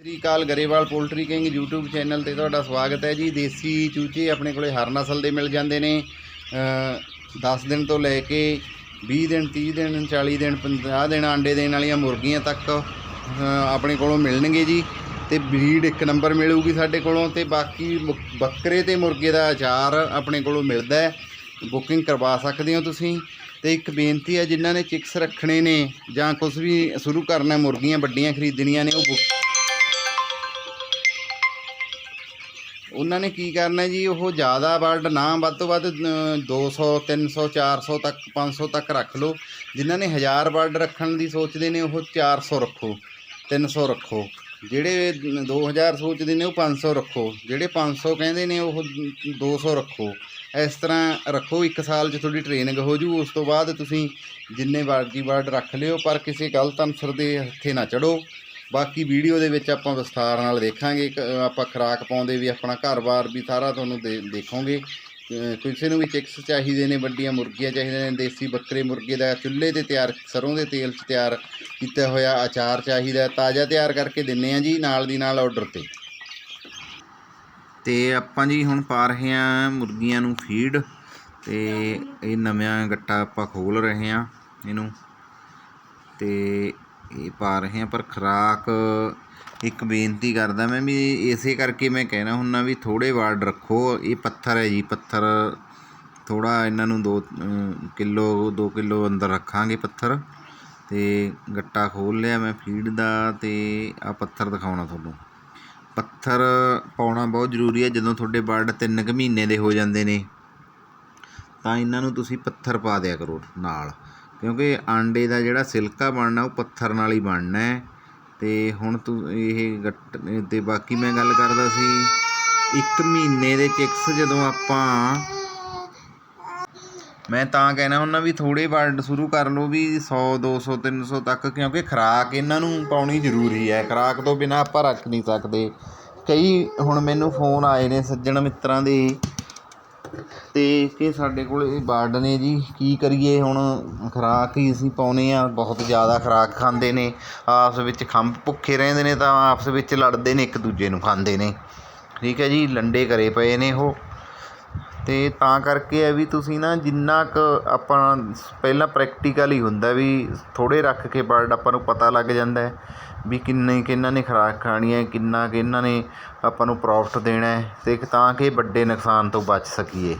ਸ੍ਰੀ ਅਕਾਲ Grewal poultry king YouTube channel ਤੇ ਤੁਹਾਡਾ ਸਵਾਗਤ ਹੈ ਜੀ। ਦੇਸੀ ਚੂਚੇ ਆਪਣੇ ਕੋਲੇ ਹਰ ਨਸਲ ਦੇ ਮਿਲ ਜਾਂਦੇ ਨੇ। ਅ 10 ਦਿਨ ਤੋਂ ਲੈ ਕੇ 20 ਦਿਨ 30 ਦਿਨ 40 ਦਿਨ 50 ਦਿਨ ਆਂਡੇ ਦੇਣ ਵਾਲੀਆਂ ਮੁਰਗੀਆਂ ਤੱਕ ਆਪਣੇ ਕੋਲੋਂ ਮਿਲਣਗੇ ਜੀ। ਤੇ ਬਰੀਡ ਇੱਕ ਨੰਬਰ ਮਿਲੂਗੀ ਸਾਡੇ ਕੋਲੋਂ ਤੇ ਬਾਕੀ ਬ- ਬੱਕਰੇ ਤੇ ਮੁਰਗੇ ਦਾ ਅਚਾਰ ਆਪਣੇ ਕੋਲੋਂ ਮਿਲਦਾ ਹੈ। ਬੁਕਿੰਗ ਕਰਵਾ ਸਕਦੇ ਹੋ ਤੁਸੀਂ। ਤੇ ਇੱਕ ਬੇਨਤੀ ਹੈ, ਜਿਨ੍ਹਾਂ ਨੇ ਚਿਕਸ ਰੱਖਣੇ ਨੇ ਜਾਂ ਕੁਝ ਵੀ ਸ਼ੁਰੂ ਕਰਨਾ, ਮੁਰਗੀਆਂ ਵੱਡੀਆਂ ਖਰੀਦਣੀਆਂ ਨੇ, ਉਹ ਉਹਨਾਂ ਨੇ ਕੀ ਕਰਨਾ ਜੀ ਉਹ ਜ਼ਿਆਦਾ ਵਰਡ ਨਾ ਵੱਧ ਤੋਂ ਵੱਧ ਅ, 200 300 400 ਤੱਕ 500 ਤੱਕ ਰੱਖ ਲਓ। ਜਿਨ੍ਹਾਂ ਨੇ 1000 ਵਰਡ ਰੱਖਣ ਦੀ ਸੋਚਦੇ ਨੇ ਉਹ 400 ਰੱਖੋ 300 ਰੱਖੋ। ਜਿਹੜੇ 2000 ਸੋਚਦੇ ਨੇ ਉਹ 500 ਰੱਖੋ। ਜਿਹੜੇ 500 ਕਹਿੰਦੇ ਨੇ ਉਹ 200 ਰੱਖੋ। ਇਸ ਤਰ੍ਹਾਂ ਰੱਖੋ ਇੱਕ ਸਾਲ 'ਚ ਤੁਹਾਡੀ ਟ੍ਰੇਨਿੰਗ ਹੋ ਜੂ। ਉਸ ਤੋਂ ਬਾਅਦ ਤੁਸੀਂ ਜਿੰਨੇ ਵਰਜੀ ਵਰਡ ਰੱਖ ਲਿਓ ਪਰ ਕਿਸੇ ਗਲਤ ਅਨਸਰ ਦੇ ਹੱਥੇ ਨਾ ਚੜੋ। ਬਾਕੀ ਵੀਡੀਓ ਦੇ ਵਿੱਚ ਆਪਾਂ ਵਿਸਥਾਰ ਨਾਲ ਦੇਖਾਂਗੇ ਕ- ਆਪਾਂ ਖੁਰਾਕ ਪਾਉਂਦੇ ਵੀ ਆਪਣਾ ਘਰ-ਬਾਰ ਵੀ ਸਾਰਾ ਤੁਹਾਨੂੰ ਦੇ, ਦੇਖਾਂਗੇ। ਕਿਸੇ ਨੂੰ ਵੀ ਚਿਕਸ ਚਾਹੀਦੇ ਨੇ, ਵੱਡੀਆਂ ਮੁਰਗੀਆਂ ਚਾਹੀਦੇ ਨੇ, ਦੇਸੀ ਬੱਕਰੇ ਮੁਰਗੇ ਦਾ ਚੁੱਲ੍ਹੇ ਤੇ ਤਿਆਰ, ਸਰੋਂ ਦੇ ਤੇਲ 'ਚ ਤਿਆਰ ਕੀਤਾ ਹੋਇਆ ਅਚਾਰ ਚਾਹੀਦਾ, ਤਾਜ਼ਾ ਤਿਆਰ ਕਰਕੇ ਦਿੰਨੇ ਆ ਜੀ ਨਾਲ ਦੀ ਨਾਲ ਆਰਡਰ ਤੇ। ਤੇ ਆਪਾਂ ਜੀ ਹੁਣ ਪਾ ਰਹੇ ਆ ਮੁਰਗੀਆਂ ਨੂੰ ਫੀਡ ਤੇ ਇਹ ਨਵਾਂ ਗੱਟਾ ਆਪਾਂ ਖੋਲ ਰਹੇ ਆ ਇਹਨੂੰ। ਤੇ ਇਹ ਪਾ ਰਹੇ ਹਾਂ, ਪਰ ਖੁਰਾਕ ਇੱਕ ਬੇਨਤੀ ਕਰਦਾ ਮੈਂ ਵੀ ਇਸੇ ਕਰਕੇ ਮੈਂ ਕਹਿਣਾ ਹੁੰਨਾ ਵੀ ਥੋੜ੍ਹੇ ਵਾਰਡ ਰੱਖੋ। ਇਹ ਪੱਥਰ ਹੈ ਜੀ, ਪੱਥਰ ਥੋੜ੍ਹਾ ਇਹਨਾਂ ਨੂੰ 2 ਕਿਲੋ 2 ਕਿਲੋ ਅੰਦਰ ਰੱਖਾਂਗੇ ਪੱਥਰ ਅਤੇ ਗੱਟਾ ਖੋਲ ਲਿਆ ਮੈਂ ਫੀਡ ਦਾ ਅਤੇ ਆ ਪੱਥਰ ਦਿਖਾਉਣਾ ਤੁਹਾਨੂੰ। ਪੱਥਰ ਪਾਉਣਾ ਬਹੁਤ ਜ਼ਰੂਰੀ ਹੈ, ਜਦੋਂ ਤੁਹਾਡੇ ਬਰਡ ਤਿੰਨ ਕੁ ਮਹੀਨੇ ਦੇ ਹੋ ਜਾਂਦੇ ਨੇ ਤਾਂ ਇਹਨਾਂ ਨੂੰ ਤੁਸੀਂ ਪੱਥਰ ਪਾ ਦਿਆ ਕਰੋ ਨਾਲ। ਕਿਉਂਕਿ ਆਂਡੇ ਦਾ ਜਿਹੜਾ ਸਿਲਕਾ ਬਣਨਾ, ਉਹ ਪੱਥਰ ਨਾਲ ਹੀ ਬਣਨਾ ਅਤੇ ਹੁਣ ਤੂੰ ਇਹ ਗੱਟ ਅਤੇ ਬਾਕੀ ਮੈਂ ਗੱਲ ਕਰਦਾ ਸੀ, ਇੱਕ ਮਹੀਨੇ ਦੇ ਚਿਕਸ ਜਦੋਂ ਆਪਾਂ ਮੈਂ ਤਾਂ ਕਹਿਣਾ ਹੁੰਦਾ ਵੀ ਥੋੜੇ ਵਰਡ ਸ਼ੁਰੂ ਕਰ ਲਓ ਵੀ 100 200 300 ਤੱਕ, ਕਿਉਂਕਿ ਖਰਾਕ ਇਹਨਾਂ ਨੂੰ ਪਾਉਣੀ ਜ਼ਰੂਰੀ ਹੈ। ਖਰਾਕ ਤੋਂ ਬਿਨਾ ਆਪਾਂ ਰੱਖ ਨਹੀਂ ਸਕਦੇ। ਕਈ ਹੁਣ ਮੈਨੂੰ ਫੋਨ ਆਏ ਨੇ ਸੱਜਣ ਮਿੱਤਰਾਂ ਦੇ ਅਤੇ ਕਿ ਸਾਡੇ ਕੋਲ ਇਹ ਬਰਡ ਨੇ ਜੀ, ਕੀ ਕਰੀਏ ਹੁਣ? ਖੁਰਾਕ ਹੀ ਅਸੀਂ ਪਾਉਂਦੇ ਹਾਂ ਬਹੁਤ ਜ਼ਿਆਦਾ ਖੁਰਾਕ ਖਾਂਦੇ ਨੇ। ਆਪਸ ਵਿੱਚ ਖੰਭ ਭੁੱਖੇ ਰਹਿੰਦੇ ਨੇ ਤਾਂ ਆਪਸ ਵਿੱਚ ਲੜਦੇ ਨੇ, ਇੱਕ ਦੂਜੇ ਨੂੰ ਖਾਂਦੇ ਨੇ। ਠੀਕ ਹੈ ਜੀ, ਲੰਡੇ ਕਰੇ ਪਏ ਨੇ ਉਹ। ਅਤੇ ਤਾਂ ਕਰਕੇ ਹੈ ਵੀ ਤੁਸੀਂ ਨਾ ਜਿੰਨਾ ਕੁ ਆਪਾਂ ਪਹਿਲਾਂ ਪ੍ਰੈਕਟੀਕਲ ਹੀ ਹੁੰਦਾ ਵੀ ਥੋੜ੍ਹੇ ਰੱਖ ਕੇ ਬਰਡ ਆਪਾਂ ਨੂੰ ਪਤਾ ਲੱਗ ਜਾਂਦਾ ਹੈ ਵੀ ਕਿੰਨੇ ਇਹਨਾਂ ਨੇ ਖੁਰਾਕ ਖਾਣੀ ਹੈ, ਕਿੰਨਾ ਕੁ ਇਹਨਾਂ ਨੇ ਆਪਾਂ ਨੂੰ ਪ੍ਰੋਫਿਟ ਦੇਣਾ ਅਤੇ ਤਾਂ ਕਿ ਵੱਡੇ ਨੁਕਸਾਨ ਤੋਂ ਬਚ ਸਕੀਏ।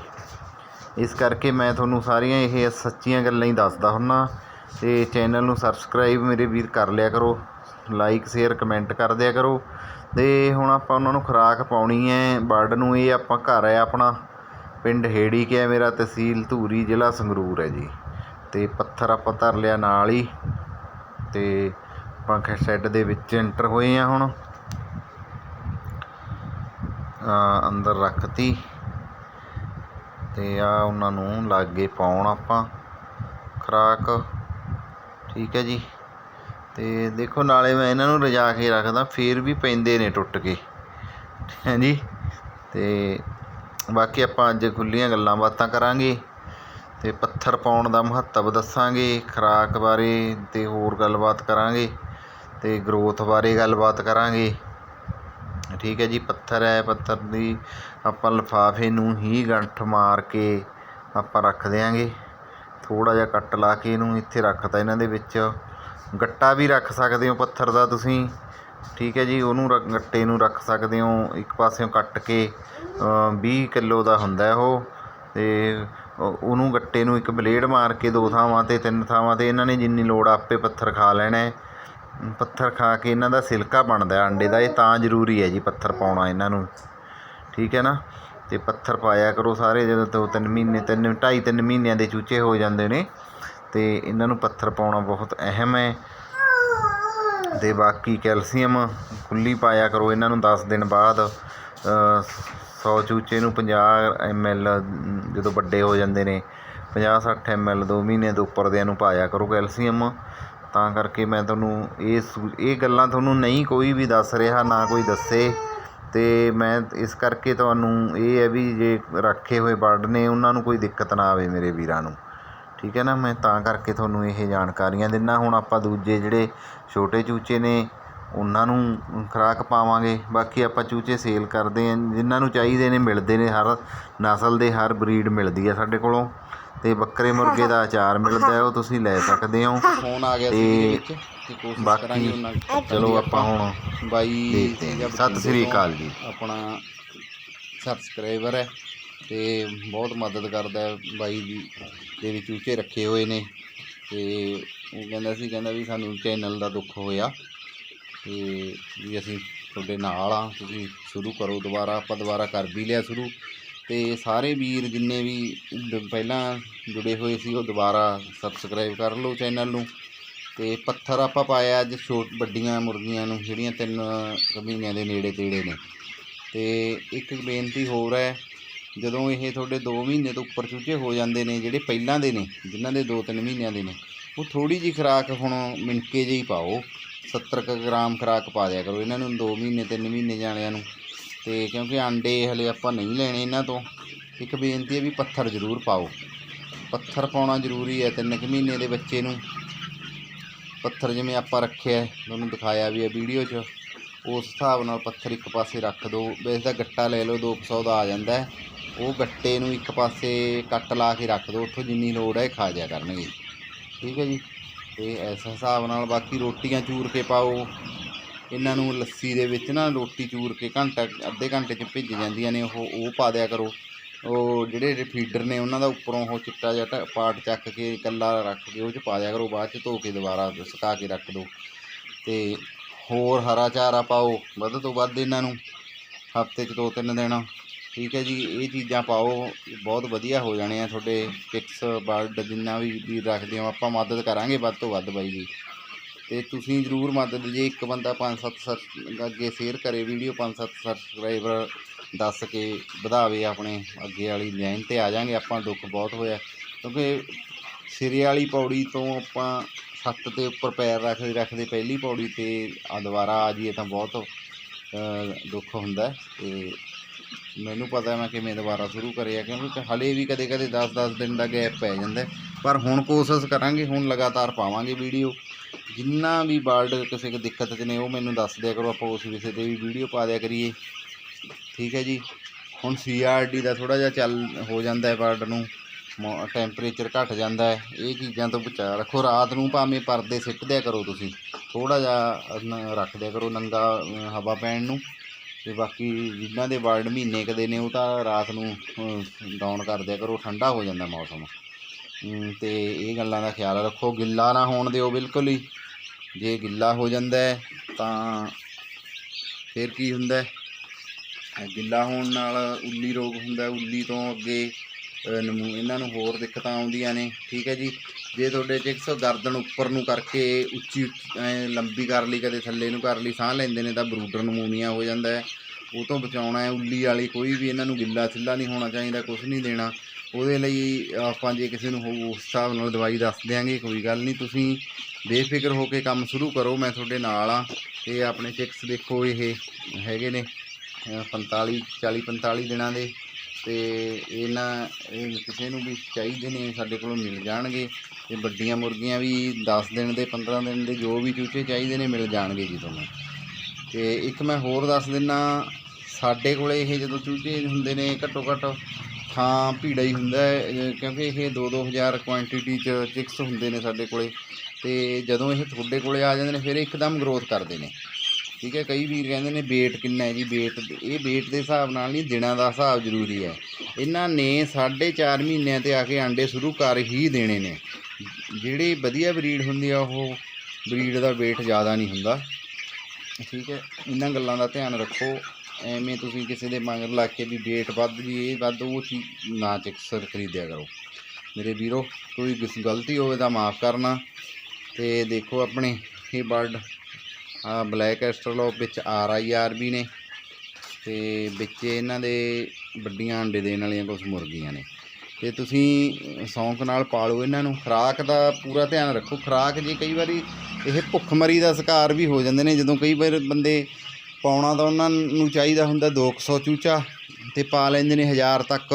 ਇਸ ਕਰਕੇ ਮੈਂ ਤੁਹਾਨੂੰ ਸਾਰੀਆਂ ਇਹ ਸੱਚੀਆਂ ਗੱਲਾਂ ਹੀ ਦੱਸਦਾ ਹੁੰਦਾ ਅਤੇ ਚੈਨਲ ਨੂੰ ਸਬਸਕ੍ਰਾਈਬ ਮੇਰੇ ਵੀਰ ਕਰ ਲਿਆ ਕਰੋ ਲਾਈਕ ਸ਼ੇਅਰ ਕਮੈਂਟ ਕਰ ਦਿਆ ਕਰੋ ਅਤੇ ਹੁਣ ਆਪਾਂ ਉਹਨਾਂ ਨੂੰ ਖੁਰਾਕ ਪਾਉਣੀ ਹੈ ਬਰਡ ਨੂੰ ਇਹ ਆਪਾਂ ਘਰ ਹੈ ਆਪਣਾ। ਪਿੰਡ ਹੇੜੀ ਕੇ ਹੈ ਮੇਰਾ ਤਹਿਸੀਲ ਧੂਰੀ ਜ਼ਿਲ੍ਹਾ ਸੰਗਰੂਰ ਹੈ ਜੀ। ਅਤੇ ਪੱਥਰ ਆਪਾਂ ਧਰ ਲਿਆ ਨਾਲ ਹੀ। ਅਤੇ ਪੰਖ ਸ਼ੈੱਡ ਦੇ ਵਿੱਚ ਐਂਟਰ ਹੋਏ ਹਾਂ ਹੁਣ। ਅੰਦਰ ਰੱਖਤੀ। ਤੇ ਆ ਉਹਨਾਂ ਨੂੰ ਲਾਗੇ ਪਾਉਣ ਆਪਾਂ। ਖਰਾਕ। ਠੀਕ ਹੈ ਜੀ। ਤੇ ਦੇਖੋ ਨਾਲੇ ਮੈਂ ਇਹਨਾਂ ਨੂੰ ਰਜਾ ਕੇ ਰੱਖਦਾ, ਫੇਰ ਵੀ ਪੈਂਦੇ ਨੇ ਟੁੱਟ ਕੇ। ਹਾਂਜੀ ਤੇ ਬਾਕੀ ਆਪਾਂ ਅੱਜ ਖੁੱਲੀਆਂ ਗੱਲਾਂ ਬਾਤਾਂ ਕਰਾਂਗੇ ਤੇ ਪੱਥਰ ਪਾਉਣ ਦਾ ਮਹੱਤਵ ਦੱਸਾਂਗੇ, ਖੁਰਾਕ ਬਾਰੇ ਤੇ ਹੋਰ ਗੱਲਬਾਤ ਕਰਾਂਗੇ ਤੇ ਗਰੋਥ ਬਾਰੇ ਗੱਲਬਾਤ ਕਰਾਂਗੇ। ਠੀਕ ਹੈ ਜੀ, ਪੱਥਰ ਹੈ, ਪੱਥਰ ਦੀ ਆਪਾਂ ਲਿਫਾਫੇ ਨੂੰ ਹੀ ਗੰਠ ਮਾਰ ਕੇ ਆਪਾਂ ਰੱਖ ਦਿਆਂਗੇ। ਥੋੜਾ ਜਿਹਾ ਕੱਟ ਲਾ ਕੇ ਇਹਨੂੰ ਇੱਥੇ ਰੱਖਤਾ ਇਹਨਾਂ ਦੇ ਵਿੱਚ। ਗੱਟਾ ਵੀ ਰੱਖ ਸਕਦੇ ਹੋ ਪੱਥਰ ਦਾ ਤੁਸੀਂ। ਠੀਕ ਹੈ ਜੀ, ਉਹਨੂੰ ਰ- ਗੱਟੇ ਨੂੰ ਰੱਖ ਸਕਦੇ ਹੋ, ਇੱਕ ਪਾਸਿਓਂ ਕੱਟ ਕੇ ਵੀਹ 20 ਕਿਲੋ ਦਾ ਹੁੰਦਾ ਉਹ ਅਤੇ ਉਹਨੂੰ ਗੱਟੇ ਨੂੰ ਇੱਕ ਬਲੇਡ ਮਾਰ ਕੇ ਦੋ ਥਾਵਾਂ ਤੇ, ਤਿੰਨ ਥਾਵਾਂ ਤੇ, ਇਹਨਾਂ ਨੇ ਜਿੰਨੀ ਲੋੜ ਆਪੇ ਪੱਥਰ ਖਾ ਲੈਣਾ ਪੱਥਰ ਖਾ ਕੇ ਇਹਨਾਂ ਦਾ ਸਿਲਕਾ ਬਣਦਾ ਹੈ ਅੰਡੇ ਦਾ, ਇਹ ਤਾਂ ਜ਼ਰੂਰੀ ਹੈ ਜੀ ਪੱਥਰ ਪਾਉਣਾ ਇਹਨਾਂ ਨੂੰ। ਠੀਕ ਹੈ ਨਾ? ਅਤੇ ਪੱਥਰ ਪਾਇਆ ਕਰੋ ਸਾਰੇ, ਜਦੋਂ ਦੋ ਤਿੰਨ ਮਹੀਨੇ, ਤਿੰਨ, ਢਾਈ ਤਿੰਨ ਮਹੀਨਿਆਂ ਦੇ ਚੂਚੇ ਹੋ ਜਾਂਦੇ ਨੇ ਅਤੇ ਇਹਨਾਂ ਨੂੰ ਪੱਥਰ ਪਾਉਣਾ ਬਹੁਤ ਅਹਿਮ ਹੈ। ਅਤੇ ਬਾਕੀ ਕੈਲਸ਼ੀਅਮ ਖੁੱਲੀ ਪਾਇਆ ਕਰੋ। ਇਹਨਾਂ ਨੂੰ ਦਸ ਦਿਨ ਬਾਅਦ ਸੌ ਚੂਚੇ ਨੂੰ ਪੰਜਾਹ 50 ਐਮਐਲ ਜਦੋਂ ਵੱਡੇ ਹੋ ਜਾਂਦੇ ਨੇ 50 60 ਐਮਐਲ 2 ਮਹੀਨੇ ਤੋਂ ਉੱਪਰ ਦਿਆਂ ਨੂੰ ਪਾਇਆ ਕਰੋ ਕੈਲਸ਼ੀਅਮ। ਤਾਂ ਕਰਕੇ ਮੈਂ ਤੁਹਾਨੂੰ ਇਹ ਇਹ ਗੱਲਾਂ ਤੁਹਾਨੂੰ ਨਹੀਂ ਕੋਈ ਵੀ ਦੱਸ ਰਿਹਾ, ਨਾ ਕੋਈ ਦੱਸੇ। ਤੇ ਮੈਂ ਇਸ ਕਰਕੇ ਤੁਹਾਨੂੰ ਇਹ ਹੈ ਵੀ ਜੇ ਰੱਖੇ ਹੋਏ ਬਰਡ ਨੇ, ਉਹਨਾਂ ਨੂੰ ਕੋਈ ਦਿੱਕਤ ਨਾ ਆਵੇ ਮੇਰੇ ਵੀਰਾਂ ਨੂੰ। ਠੀਕ ਹੈ ਨਾ ਮੈਂ ਤਾਂ ਕਰਕੇ ਤੁਹਾਨੂੰ ਇਹ ਜਾਣਕਾਰੀਆਂ ਦਿੰਦਾ। ਹੁਣ ਆਪਾਂ ਦੂਜੇ ਜਿਹੜੇ ਛੋਟੇ ਚੂਚੇ ਨੇ ਉਹਨਾਂ ਨੂੰ ਖੁਰਾਕ ਪਾਵਾਂਗੇ। ਬਾਕੀ ਆਪਾਂ ਚੂਚੇ ਸੇਲ ਕਰਦੇ ਹਾਂ ਜਿਨ੍ਹਾਂ ਨੂੰ ਚਾਹੀਦੇ ਨੇ ਮਿਲਦੇ ਨੇ। ਹਰ ਨਸਲ ਦੇ ਹਰ ਬਰੀਡ ਮਿਲਦੀ ਆ ਸਾਡੇ ਕੋਲੋਂ। ਤੇ ਬੱਕਰੇ ਮੁਰਗੇ ਦਾ ਅਚਾਰ ਮਿਲਦਾ ਹੈ ਉਹ ਤੁਸੀਂ ਲੈ ਸਕਦੇ ਹੋ। ਫੋਨ ਆ ਗਿਆ ਸੀ ਕੋਸ਼ਿਸ਼ ਬਾਕੀ ਕਰਾਂਗੇ ਉਹਨਾਂ ਚਲੋ ਆਪਾਂ ਹੁਣ ਬਾਈ ਸਤਿ ਸ੍ਰੀ ਅਕਾਲ ਜੀ। ਆਪਣਾ ਸਬਸਕ੍ਰਾਈਬਰ ਹੈ ਤੇ ਬਹੁਤ ਮਦਦ ਕਰਦਾ ਹੈ ਬਾਈ ਦੀ। ਦੇ ਵੀ ਚੂਚੇ ਰੱਖੇ ਹੋਏ ਨੇ ਤੇ ਉਹ ਕਹਿੰਦਾ ਸੀ, ਕਹਿੰਦਾ ਵੀ ਸਾਨੂੰ ਚੈਨਲ ਦਾ ਦੁੱਖ ਹੋਇਆ ਤੇ ਵੀ ਅਸੀਂ ਤੁਹਾਡੇ ਨਾਲ ਆ ਤੁਸੀਂ ਸ਼ੁਰੂ ਕਰੋ ਦੁਬਾਰਾ, ਆਪਾਂ ਦੁਬਾਰਾ ਕਰ ਵੀ ਲਿਆ ਸ਼ੁਰੂ। ਤੇ ਸਾਰੇ ਵੀਰ ਜਿੰਨੇ ਵੀ ਪਹਿਲਾਂ ਜੁੜੇ ਹੋਏ ਸੀ, ਉਹ ਦੁਬਾਰਾ ਸਬਸਕ੍ਰਾਈਬ ਕਰ ਲਓ ਚੈਨਲ ਨੂੰ। ਤੇ ਪੱਥਰ ਆਪਾਂ ਪਾਇਆ ਅੱਜ ਛੋਟ, ਵੱਡੀਆਂ ਮੁਰਗੀਆਂ ਨੂੰ, ਜਿਹੜੀਆਂ ਤਿੰਨ ਮਹੀਨਿਆਂ ਦੇ ਨੇੜੇ ਤੇੜੇ ਨੇ। ਤੇ ਇੱਕ ਬੇਨਤੀ ਹੋਰ ਹੈ ਜਦੋਂ ਇਹ ਤੁਹਾਡੇ 2 ਮਹੀਨੇ ਤੋਂ ਉੱਪਰ ਚੂਚੇ ਹੋ ਜਾਂਦੇ ਨੇ, ਜਿਹੜੇ ਪਹਿਲਾਂ ਦੇ ਨੇ, ਜਿਨ੍ਹਾਂ ਦੇ 2-3 ਮਹੀਨਿਆਂ ਦੇ ਨੇ, ਉਹ ਥੋੜੀ ਜੀ ਖੁਰਾਕ ਹੁਣ ਮਿਣਕੇ ਜਿਹੀ ਪਾਓ। 70 ਕੁ ਗ੍ਰਾਮ ਖੁਰਾਕ ਪਾ ਦਿਆ ਕਰੋ ਇਹਨਾਂ ਨੂੰ 2 ਮਹੀਨੇ 3 ਮਹੀਨੇ ਜਾਣਿਆਂ ਨੂੰ। ਤੇ ਕਿਉਂਕਿ ਆਂਡੇ ਹਲੇ ਆਪਾਂ ਨਹੀਂ ਲੈਣੇ ਇਹਨਾਂ ਤੋਂ, ਇੱਕ ਬੇਨਤੀ ਹੈ ਵੀ ਪੱਥਰ ਜ਼ਰੂਰ ਪਾਓ। ਪੱਥਰ ਪਾਉਣਾ ਜ਼ਰੂਰੀ ਹੈ ਤਿੰਨ ਕੁ ਮਹੀਨੇ ਦੇ ਬੱਚੇ ਨੂੰ। ਪੱਥਰ ਜਿਵੇਂ ਆਪਾਂ ਰੱਖਿਆ ਤੁਹਾਨੂੰ ਦਿਖਾਇਆ ਵੀ ਹੈ ਵੀਡੀਓ 'ਚ, ਉਸ ਹਿਸਾਬ ਨਾਲ ਪੱਥਰ ਇੱਕ ਪਾਸੇ ਰੱਖ ਦਿਓ। ਵੈਸੇ ਤਾਂ ਗੱਟਾ ਲੈ ਲਓ 200 ਦਾ ਆ ਜਾਂਦਾ ਉਹ ਗੱਟੇ ਨੂੰ ਇੱਕ ਪਾਸੇ ਕੱਟ ਲਾ ਕੇ ਰੱਖ ਦਿਓ ਉੱਥੋਂ ਜਿੰਨੀ ਲੋੜ ਹੈ ਇਹ ਖਾ ਜਾਇਆ ਕਰਨਗੇ। ਠੀਕ ਹੈ ਜੀ? ਤੇ ਇਸ ਹਿਸਾਬ ਨਾਲ ਬਾਕੀ ਰੋਟੀਆਂ ਚੂਰ ਕੇ ਪਾਓ। ਇਹਨਾਂ ਨੂੰ ਲੱਸੀ ਦੇ ਵਿੱਚ ਨਾ ਰੋਟੀ ਚੂਰ ਕੇ ਘੰਟਾ, ਅੱਧੇ ਘੰਟੇ 'ਚ ਭਿੱਜ ਜਾਂਦੀਆਂ ਨੇ, ਉਹ ਉਹ ਪਾ ਦਿਆ ਕਰੋ। ਉਹ ਜਿਹੜੇ ਫੀਡਰ ਨੇ, ਉਹਨਾਂ ਦਾ ਉੱਪਰੋਂ ਉਹ ਚਿੱਟਾ ਜਿਹਾ ਢ- ਪਾਰਟ ਚੱਕ ਕੇ ਇਕੱਲਾ ਰੱਖ ਕੇ ਉਹ 'ਚ ਪਾ ਦਿਆ ਕਰੋ, ਬਾਅਦ 'ਚ ਧੋ ਕੇ ਦੁਬਾਰਾ ਸੁਕਾ ਕੇ ਰੱਖ ਦਿਓ ਤੇ ਹੋਰ ਹਰਾ ਚਾਰਾ ਪਾਓ, ਵੱਧ ਤੋਂ ਵੱਧ ਇਹਨਾਂ ਨੂੰ, ਹਫ਼ਤੇ 'ਚ ਦੋ ਤਿੰਨ ਦਿਨ। ਠੀਕ ਹੈ ਜੀ, ਇਹ ਚੀਜ਼ਾਂ ਪਾਓ, ਬਹੁਤ ਵਧੀਆ ਹੋ ਜਾਣੇ ਆ ਤੁਹਾਡੇ ਪਿਕਸ ਬਰਡ ਜਿੰਨਾ ਵੀ ਵੀ ਰੱਖਦੇ ਹੋ, ਆਪਾਂ ਮਦਦ ਕਰਾਂਗੇ ਵੱਧ ਤੋਂ ਵੱਧ ਬਾਈ ਜੀ। ਤੇ ਤੁਸੀਂ ਜ਼ਰੂਰ ਮਦਦ ਜੇ ਇੱਕ ਬੰਦਾ 5-7 ਸਰ, ਅੱਗੇ ਸ਼ੇਅਰ ਕਰੇ ਵੀਡੀਓ 5-7 ਸਬਸਕ੍ਰਾਈਬਰ ਦੱਸ ਕੇ ਵਧਾਵੇ ਆਪਣੇ ਅੱਗੇ ਵਾਲੀ ਲਾਈਨ ਤੇ ਆ ਜਾਾਂਗੇ, ਆਪਾਂ ਦੁੱਖ ਬਹੁਤ ਹੋਇਆ। ਕਿਉਂਕਿ ਸਿਰੇ ਵਾਲੀ ਪੌੜੀ ਤੋਂ ਆਪਾਂ ਸੱਤ ਤੇ ਉੱਪਰ ਪੈਰ ਰੱਖਦੇ ਰੱਖਦੇ ਪਹਿਲੀ ਪੌੜੀ ਤੇ ਆ ਦੁਬਾਰਾ ਆ ਜਾਈਏ ਤਾਂ ਬਹੁਤ ਦੁੱਖ ਹੁੰਦਾ ਹੈ ਤੇ ਮੈਨੂੰ ਪਤਾ ਮੈਂ ਕਿਵੇਂ ਦੁਬਾਰਾ ਸ਼ੁਰੂ ਕਰਿਆ ਕਿਉਂਕਿ ਹਲੇ ਵੀ ਕਦੇ ਕਦੇ 10-10 ਦਿਨ ਦਾ ਗੈਪ ਪੈ ਜਾਂਦਾ ਪਰ ਹੁਣ ਕੋਸ਼ਿਸ਼ ਕਰਾਂਗੇ, ਹੁਣ ਲਗਾਤਾਰ ਪਾਵਾਂਗੇ ਵੀਡੀਓ। ਜਿੰਨਾ ਵੀ ਬਰਡ ਕਿਸੇ ਕੋ ਦਿੱਕਤ 'ਚ ਨੇ, ਉਹ ਮੈਨੂੰ ਦੱਸ ਦਿਆ ਕਰੋ, ਆਪਾਂ ਉਸ ਵਿਸ਼ੇ ਤੇ ਵੀ ਵੀਡੀਓ ਪਾ ਦਿਆ ਕਰੀਏ। ਠੀਕ ਹੈ ਜੀ? ਹੁਣ ਸੀਆਰਡੀ ਦਾ ਥੋੜਾ ਜਿਹਾ ਚੱਲ ਹੋ ਜਾਂਦਾ ਹੈ ਬਰਡ ਨੂੰ। ਟੈਂਪਰੇਚਰ ਘਟ ਜਾਂਦਾ ਹੈ। ਇਹ ਚੀਜ਼ਾਂ ਤੋਂ ਬਚਾ ਰੱਖੋ। ਰਾਤ ਨੂੰ ਭਾਵੇਂ ਪਰਦੇ ਸਿੱਟ ਦਿਆ ਕਰੋ ਤੁਸੀਂ। ਥੋੜਾ ਜਿਹਾ ਨ- ਰੱਖ ਦਿਆ ਕਰੋ ਨੰਗਾ ਹਵਾ ਪੈਣ ਨੂੰ। ਤੇ ਬਾਕੀ ਜਿਨ੍ਹਾਂ ਦੇ ਵਰਡ ਮਹੀਨੇ ਕਦੇ ਨੇ ਉਹ ਤਾਂ ਰਾਤ ਨੂੰ ਡਾਊਨ ਕਰ ਦਿਆ ਕਰੋ ਠੰਡਾ ਹੋ ਜਾਂਦਾ ਮੌਸਮ। ਅਮ, ਤੇ ਇਹ ਗੱਲਾਂ ਦਾ ਖਿਆਲ ਰੱਖੋ ਗਿੱਲਾ ਨਾ ਹੋਣ ਦਿਓ ਬਿਲਕੁਲ ਹੀ। ਜੇ ਗਿੱਲਾ ਹੋ ਜਾਂਦਾ ਤਾਂ ਫਿਰ ਕੀ ਹੁੰਦਾ ਗਿੱਲਾ ਹੋਣ ਨਾਲ ਉੱਲੀ ਰੋਗ ਹੁੰਦਾ ਉੱਲੀ ਤੋਂ ਅੱਗੇ ਇਹਨਾਂ ਨੂੰ ਹੋਰ ਦਿੱਕਤਾਂ ਆਉਂਦੀਆਂ ਨੇ ਠੀਕ ਹੈ ਜੀ? ਜੇ ਤੁਹਾਡੇ 'ਚ 100 ਗਰਦਨ ਉੱਪਰ ਨੂੰ ਕਰਕੇ ਉੱਚੀ ਉੱਚੀ ਐਂ ਲੰਬੀ ਕਰ ਲਈ ਕਦੇ ਥੱਲੇ ਨੂੰ ਕਰ ਲਈ ਸਾਹ ਲੈਂਦੇ ਨੇ ਤਾਂ ਬਰੂਡਰ ਨਮੂਨੀਆ ਹੋ ਜਾਂਦਾ ਹੈ। ਉਹ ਤੋਂ ਬਚਾਉਣਾ ਹੈ ਉੱਲੀ ਵਾਲੀ ਕੋਈ ਵੀ ਇਹਨਾਂ ਨੂੰ ਗਿੱਲਾ ਸਿੱਲਾ ਨਹੀਂ ਹੋਣਾ ਚਾਹੀਦਾ ਕੁਝ ਨਹੀਂ ਦੇਣਾ। ਉਹਦੇ ਲਈ ਆਪਾਂ ਜੇ ਕਿਸੇ ਨੂੰ ਹੋ- ਉਸ ਹਿਸਾਬ ਨਾਲ ਦਵਾਈ ਦੱਸ ਦਿਆਂਗੇ ਕੋਈ ਗੱਲ ਨਹੀਂ। ਤੁਸੀਂ ਬੇਫਿਕਰ ਹੋ ਕੇ ਕੰਮ ਸ਼ੁਰੂ ਕਰੋ ਮੈਂ ਤੁਹਾਡੇ ਨਾਲ ਆ ਤੇ ਆਪਣੇ ਚਿਕਸ ਦੇਖੋ ਇਹ ਹੈਗੇ ਨੇ ਅ, 45 40 45 ਦਿਨਾਂ ਦੇ। ਤੇ ਇਹਨਾਂ ਇਹ ਕਿਸੇ ਨੂੰ ਵੀ ਚਾਹੀਦੇ ਨੇ ਸਾਡੇ ਕੋਲੋਂ ਮਿਲ ਜਾਣਗੇ। ਤੇ ਵੱਡੀਆਂ ਮੁਰਗੀਆਂ ਵੀ 10 ਦਿਨ ਦੇ 15 ਦਿਨ ਦੇ ਜੋ ਵੀ ਚੂਚੇ ਚਾਹੀਦੇ ਨੇ ਮਿਲ ਜਾਣਗੇ ਜੀ ਤੁਹਾਨੂੰ। ਤੇ ਇੱਕ ਮੈਂ ਹੋਰ ਦੱਸ ਦਿੰਨਾ, ਸਾਡੇ ਕੋਲੇ ਇਹ ਜਦੋਂ ਚੂਚੇ ਹੁੰਦੇ ਨੇ, ਘੱਟੋ ਘੱਟ ਥਾਂ ਭੀੜਾ ਹੀ ਹੁੰਦਾ ਕਿਉਂਕਿ ਇਹ 2-2000 ਕੁਆਂਟੀਟੀ ਚ ਚਿਕਸ ਹੁੰਦੇ ਨੇ ਸਾਡੇ ਕੋਲੇ। ਤੇ ਜਦੋਂ ਇਹ ਤੁਹਾਡੇ ਕੋਲੇ ਆ ਜਾਂਦੇ ਨੇ, ਫਿਰ ਇੱਕਦਮ ਗਰੋਥ ਕਰਦੇ ਨੇ। ਠੀਕ ਹੈ, ਕਈ ਵੀਰ ਕਹਿੰਦੇ ਨੇ weight ਕਿੰਨਾ ਹੈ ਜੀ, weight ਇਹ weight ਦੇ ਹਿਸਾਬ ਨਾਲ ਨਹੀਂ, ਦਿਨਾਂ ਦਾ ਹਿਸਾਬ ਜ਼ਰੂਰੀ ਹੈ। ਇਹਨਾਂ ਨੇ 4.5 ਮਹੀਨਿਆਂ ਤੇ ਆ ਕੇ ਆਂਡੇ ਸ਼ੁਰੂ ਕਰ ਹੀ ਦੇਣੇ ਨੇ। ਜਿਹੜੀ ਵਧੀਆ ਬਰੀਡ ਹੁੰਦੀ ਆ, ਉਹ ਬਰੀਡ ਦਾ weight ਜ਼ਿਆਦਾ ਨਹੀਂ ਹੁੰਦਾ। ਠੀਕ ਹੈ, ਇਹਨਾਂ ਗੱਲਾਂ ਦਾ ਧਿਆਨ ਰੱਖੋ। ਐਵੇਂ ਤੁਸੀਂ ਕਿਸੇ ਦੇ ਮਗਰ ਲਾ ਕੇ ਵੀ weight ਵੱਧ ਵੀ ਇਹ ਵੱਧ, ਉਹ ਚੀਜ਼ ਨਾ ਚਿਕਸਰ ਖਰੀਦਿਆ ਕਰੋ। ਮੇਰੇ ਵੀਰੋ, ਕੋਈ ਗਸ- ਗਲਤੀ ਹੋਵੇ ਤਾਂ ਮਾਫ ਕਰਨਾ। ਤੇ ਦੇਖੋ ਆਪਣੇ ਇਹ ਬਰਡ, ਆ ਬਲੈਕ ਐਸਟਰਲੋਪ ਵਿੱਚ ਆਰ ਆਈ ਆਰ ਵੀ ਨੇ। ਤੇ ਵਿੱਚ ਇਹਨਾਂ ਦੇ ਵੱਡੀਆਂ ਅੰਡੇ ਦੇਣ ਵਾਲੀਆਂ ਕੁਝ ਮੁਰਗੀਆਂ ਨੇ। ਤੇ ਤੁਸੀਂ ਸ਼ੌਂਕ ਨਾਲ ਪਾਲੋ ਇਹਨਾਂ ਨੂੰ। ਖੁਰਾਕ ਦਾ ਪੂਰਾ ਧਿਆਨ ਰੱਖੋ। ਖੁਰਾਕ ਜੇ ਕਈ ਵਾਰੀ ਇਹ ਭੁੱਖਮਰੀ ਦਾ ਸ਼ਿਕਾਰ ਵੀ ਹੋ ਜਾਂਦੇ ਨੇ, ਜਦੋਂ ਕਈ ਵਾਰ ਬੰਦੇ ਪਾਉਣਾ ਤਾਂ ਉਹਨਾਂ ਨੂੰ ਚਾਹੀਦਾ ਹੁੰਦਾ 200 ਚੂਚਾ ਤੇ ਪਾ ਲੈਂਦੇ ਨੇ 1000 ਤੱਕ।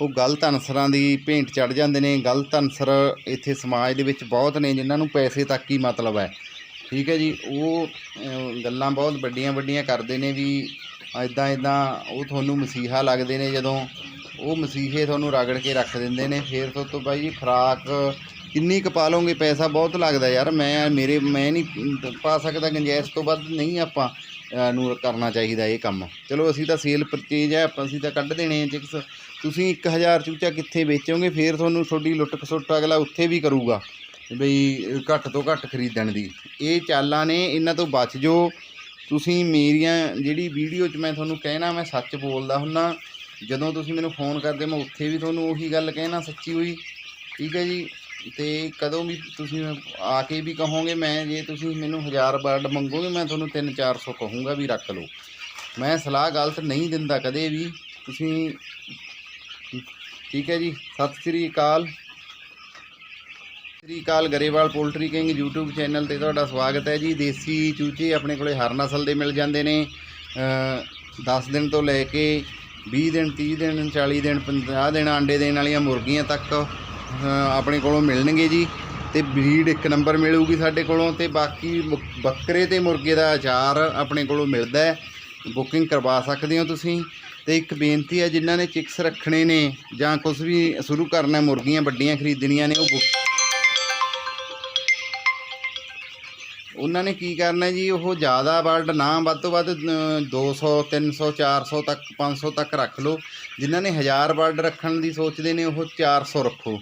ਉਹ ਗਲਤ ਅਨਸਰਾਂ ਦੀ ਭੇਂਟ ਚੜ ਜਾਂਦੇ ਨੇ। ਗਲਤ ਅਨਸਰ ਇੱਥੇ ਸਮਾਜ ਦੇ ਵਿੱਚ ਬਹੁਤ ਨੇ, ਜਿਨ੍ਹਾਂ ਨੂੰ ਪੈਸੇ ਤੱਕ ਹੀ ਮਤਲਬ ਹੈ। ਠੀਕ ਹੈ ਜੀ, ਉਹ ਗੱਲਾਂ ਬਹੁਤ ਵੱਡੀਆਂ ਵੱਡੀਆਂ ਕਰਦੇ ਨੇ ਵੀ ਇਦਾਂ ਇਦਾਂ ਉਹ ਤੁਹਾਨੂੰ ਮਸੀਹਾ ਲੱਗਦੇ ਨੇ ਜਦੋਂ ਉਹ ਮਸੀਹੇ ਤੁਹਾਨੂੰ ਰਗੜ ਕੇ ਰੱਖ ਦਿੰਦੇ ਨੇ। ਫਿਰ ਤੋਂ ਤੋਂ ਬਾਈ ਜੀ ਖੁਰਾਕ ਕਿੰਨੀ ਕੁ ਪਾ ਲਓਗੇ? ਪੈਸਾ ਬਹੁਤ ਲੱਗਦਾ ਯਾਰ। ਮੈਂ ਮੇਰੇ, ਮੈਂ ਨਹੀਂ ਪਾ ਸਕਦਾ ਗੰਜੈਸ਼ ਤੋਂ ਵੱਧ ਨਹੀਂ ਆਪਾਂ ਨੂੰ ਕਰਨਾ ਚਾਹੀਦਾ ਇਹ ਕੰਮ। ਚਲੋ ਅਸੀਂ ਤਾਂ ਸੇਲ ਪਰਚੇਜ ਹੈ, ਆਪਾਂ ਅਸੀਂ ਤਾਂ ਕੱਢ ਦੇਣੇ ਆ ਚਿਕਸ ਤੁਸੀਂ 1000 ਚੂਚਾ ਕਿੱਥੇ ਵੇਚੋਗੇ? ਫਿਰ ਤੁਹਾਨੂੰ ਤੁਹਾਡੀ ਲੁੱਟ ਖਸੁੱਟ ਅਗਲਾ ਉੱਥੇ ਵੀ ਕਰੂਗਾ। ਬਈ, ਘੱਟ ਤੋਂ ਘੱਟ ਖਰੀਦਣ ਦੀ। ਇਹ ਚਾਲਾਂ ਨੇ, ਇਹਨਾਂ ਤੋਂ ਬਚ ਜੋ ਤੁਸੀਂ ਮੇਰੀਆਂ ਜਿਹੜੀ ਵੀਡੀਓ 'ਚ ਮੈਂ ਤੁਹਾਨੂੰ ਕਹਿਣਾ, ਮੈਂ ਸੱਚ ਬੋਲਦਾ ਹੁੰਨਾ ਜਦੋਂ ਤੁਸੀਂ ਮੈਨੂੰ ਫੋਨ ਕਰਦੇ, ਮੈਂ ਉੱਥੇ ਵੀ ਤੁਹਾਨੂੰ ਉਹੀ ਗੱਲ ਕਹਿਣਾ ਸੱਚੀ ਹੋਈ। ਠੀਕ ਹੈ ਜੀ? ਤੇ ਕਦੋਂ ਵੀ ਤੁਸੀਂ ਆ ਕੇ ਵੀ ਕਹੋਗੇ, ਮੈਂ ਜੇ ਤੁਸੀਂ ਮੈਨੂੰ 1000 ਵਰਡ ਮੰਗੋਗੇ, ਮੈਂ ਤੁਹਾਨੂੰ 3-400 ਕਹੂੰਗਾ ਵੀ ਰੱਖ ਲਓ। ਮੈਂ ਸਲਾਹ ਗਲਤ ਨਹੀਂ ਦਿੰਦਾ ਕਦੇ ਵੀ। ਤੁਸੀਂ ਠੀਕ ਹੈ ਜੀ? ਸਤਿ ਸ੍ਰੀ ਅਕਾਲ। ਸ੍ਰੀ ਅਕਾਲ, Grewal poultry king YouTube channel ਤੇ ਤੁਹਾਡਾ ਸਵਾਗਤ ਹੈ ਜੀ। ਦੇਸੀ ਚੂਚੇ ਆਪਣੇ ਕੋਲੇ ਹਰ ਨਸਲ ਦੇ ਮਿਲ ਜਾਂਦੇ ਨੇ। ਅ 10 ਦਿਨ ਤੋਂ ਲੈ ਕੇ 20 ਦਿਨ 30 ਦਿਨ 40 ਦਿਨ 50 ਦਿਨ ਆਂਡੇ ਦੇਣ ਵਾਲੀਆਂ ਮੁਰਗੀਆਂ ਤੱਕ ਆਪਣੇ ਕੋਲੋਂ ਮਿਲਣਗੇ ਜੀ। ਤੇ ਬਰੀਡ ਇੱਕ ਨੰਬਰ ਮਿਲੂਗੀ ਸਾਡੇ ਕੋਲੋਂ ਤੇ ਬਾਕੀ ਬ- ਬੱਕਰੇ ਤੇ ਮੁਰਗੇ ਦਾ ਅਚਾਰ ਆਪਣੇ ਕੋਲੋਂ ਮਿਲਦਾ ਹੈ। ਬੁਕਿੰਗ ਕਰਵਾ ਸਕਦੇ ਹੋ ਤੁਸੀਂ। ਤੇ ਇੱਕ ਬੇਨਤੀ ਹੈ, ਜਿਨ੍ਹਾਂ ਨੇ ਚਿਕਸ ਰੱਖਣੇ ਨੇ ਜਾਂ ਕੁਝ ਵੀ ਸ਼ੁਰੂ ਕਰਨਾ, ਮੁਰਗੀਆਂ ਵੱਡੀਆਂ ਖਰੀਦਣੀਆਂ ਨੇ, ਉਹ ਉਹਨਾਂ ਨੇ ਕੀ ਕਰਨਾ ਜੀ ਉਹ ਜ਼ਿਆਦਾ ਵਰਡ ਨਾ ਵੱਧ ਤੋਂ ਵੱਧ ਅ, 200 300 400 ਤੱਕ 500 ਤੱਕ ਰੱਖ ਲਓ। ਜਿਨ੍ਹਾਂ ਨੇ 1000 ਵਰਡ ਰੱਖਣ ਦੀ ਸੋਚਦੇ ਨੇ ਉਹ 400 ਰੱਖੋ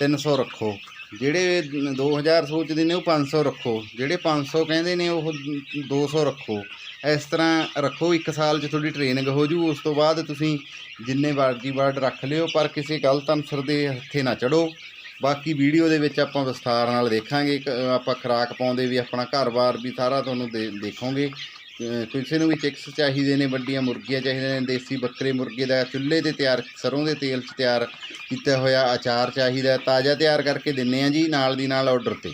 300 ਰੱਖੋ। ਜਿਹੜੇ 2000 ਸੋਚਦੇ ਨੇ ਉਹ 500 ਰੱਖੋ। ਜਿਹੜੇ 500 ਕਹਿੰਦੇ ਨੇ ਉਹ 200 ਰੱਖੋ। ਇਸ ਤਰ੍ਹਾਂ ਰੱਖੋ ਇੱਕ ਸਾਲ 'ਚ ਤੁਹਾਡੀ ਟ੍ਰੇਨਿੰਗ ਹੋ ਜੂ। ਉਸ ਤੋਂ ਬਾਅਦ ਤੁਸੀਂ ਜਿੰਨੇ ਵਰਜੀ ਵਰਡ ਰੱਖ ਲਿਓ ਪਰ ਕਿਸੇ ਗਲਤ ਅਨਸਰ ਦੇ ਹੱਥੇ ਨਾ ਚੜੋ। ਬਾਕੀ ਵੀਡੀਓ ਦੇ ਵਿੱਚ ਆਪਾਂ ਵਿਸਥਾਰ ਨਾਲ ਦੇਖਾਂਗੇ ਕ- ਆਪਾਂ ਖੁਰਾਕ ਪਾਉਂਦੇ ਵੀ ਆਪਣਾ ਘਰ-ਬਾਰ ਵੀ ਸਾਰਾ ਤੁਹਾਨੂੰ ਦੇ, ਦੇਖੋਗੇ। ਕਿਸੇ ਨੂੰ ਵੀ ਚਿਕਸ ਚਾਹੀਦੇ ਨੇ, ਵੱਡੀਆਂ ਮੁਰਗੀਆਂ ਚਾਹੀਦੀਆਂ ਨੇ, ਦੇਸੀ ਬੱਕਰੇ ਮੁਰਗੇ ਦਾ ਚੁੱਲ੍ਹੇ ਤੇ ਤਿਆਰ, ਸਰੋਂ ਦੇ ਤੇਲ 'ਚ ਤਿਆਰ ਕੀਤਾ ਹੋਇਆ ਅਚਾਰ ਚਾਹੀਦਾ ਤਾਜ਼ਾ ਤਿਆਰ ਕਰਕੇ ਦਿੰਨੇ ਆ ਜੀ ਨਾਲ ਦੀ ਨਾਲ ਆਰਡਰ ਤੇ।